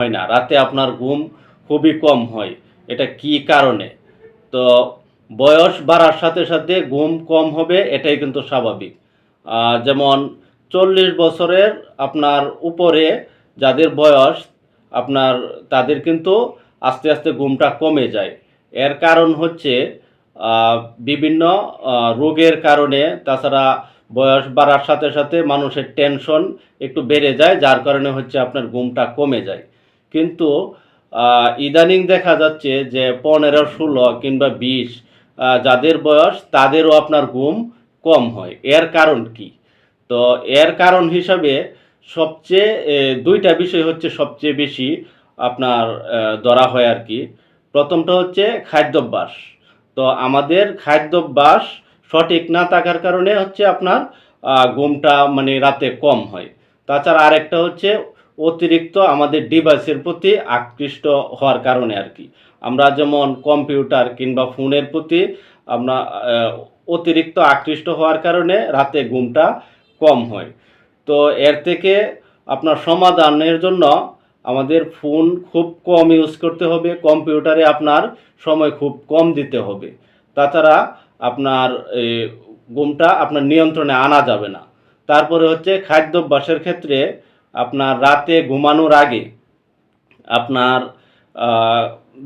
হয় না। রাতে আপনার ঘুম খুবই কম হয়। এটা কি কারণে? তো বয়স বাড়ার সাথে সাথে ঘুম কম হবে, এটাই কিন্তু স্বাভাবিক। যেমন চল্লিশ বছরের আপনার উপরে যাদের বয়স, আপনার তাদের কিন্তু আস্তে আস্তে ঘুমটা কমে যায়। এর কারণ হচ্ছে বিভিন্ন রোগের কারণে, তাছাড়া বয়স বাড়ার সাথে সাথে মানুষের টেনশন একটু বেড়ে যায়, যার কারণে হচ্ছে আপনার ঘুমটা কমে যায়। কিন্তু ইদানিং দেখা যাচ্ছে যে পনেরো, ষোলো কিংবা বিশ যাদের বয়স তাদেরও আপনার ঘুম কম হয়। এর কারণ কি? তো এর কারণ হিসাবে সবচেয়ে দুইটা বিষয় হচ্ছে সবচেয়ে বেশি আপনার ধরা হয় আর কি। প্রথমটা হচ্ছে খাদ্যাভ্যাস। তো আমাদের খাদ্যাভ্যাস সঠিক না থাকার কারণে হচ্ছে আপনার ঘুমটা মানে রাতে কম হয়। তাছাড়া আরেকটা হচ্ছে অতিরিক্ত আমাদের ডিভাইসের প্রতি আকৃষ্ট হওয়ার কারণে আর কি। আমরা যেমন কম্পিউটার কিংবা ফোনের প্রতি আমরা অতিরিক্ত আকৃষ্ট হওয়ার কারণে রাতে ঘুমটা কম হয়। তো এর থেকে আপনার সমাধানের জন্য আমাদের ফোন খুব কম ইউজ করতে হবে, কম্পিউটারে আপনার সময় খুব কম দিতে হবে। তাছাড়া আপনার ঘুমটা আপনার নিয়ন্ত্রণে আনা যাবে না। তারপরে হচ্ছে খাদ্যাভ্যাসের ক্ষেত্রে আপনার রাতে ঘুমানোর আগে আপনার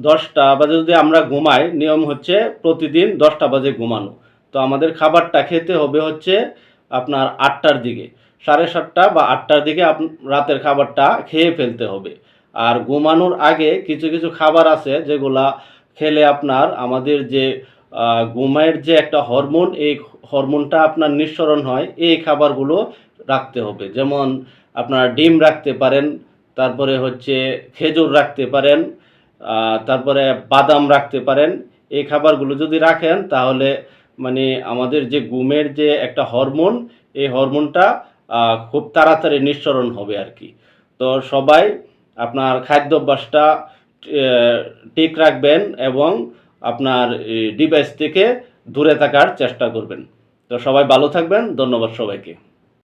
দশটা বাজে যদি আমরা ঘুমাই, নিয়ম হচ্ছে প্রতিদিন দশটা বাজে ঘুমানো। তো আমাদের খাবারটা খেতে হবে হচ্ছে আপনার আটটার দিকে। সাড়ে সাতটা বা আটটার দিকে রাতের খাবারটা খেয়ে ফেলতে হবে। আর ঘুমানোর আগে কিছু কিছু খাবার আছে যেগুলা খেলে আপনার, আমাদের যে ঘুমের যে একটা হরমোন, এই হরমোনটা আপনার নিঃসরণ হয়, এই খাবারগুলো রাখতে হবে। যেমন আপনার ডিম রাখতে পারেন, তারপরে হচ্ছে খেজুর রাখতে পারেন তারপরে বাদাম রাখতে পারেন। এই খাবারগুলো যদি রাখেন, তাহলে মানে আমাদের যে গুমের যে একটা হরমোন, এই হরমোনটা খুব তাড়াতাড়ি নিঃসরণ হবে আর কি। তো সবাই আপনার খাদ্যাভ্যাসটা ঠিক রাখবেন এবং আপনার ডিভাইস থেকে দূরে থাকার চেষ্টা করবেন। তো সবাই ভালো থাকবেন, ধন্যবাদ সবাইকে।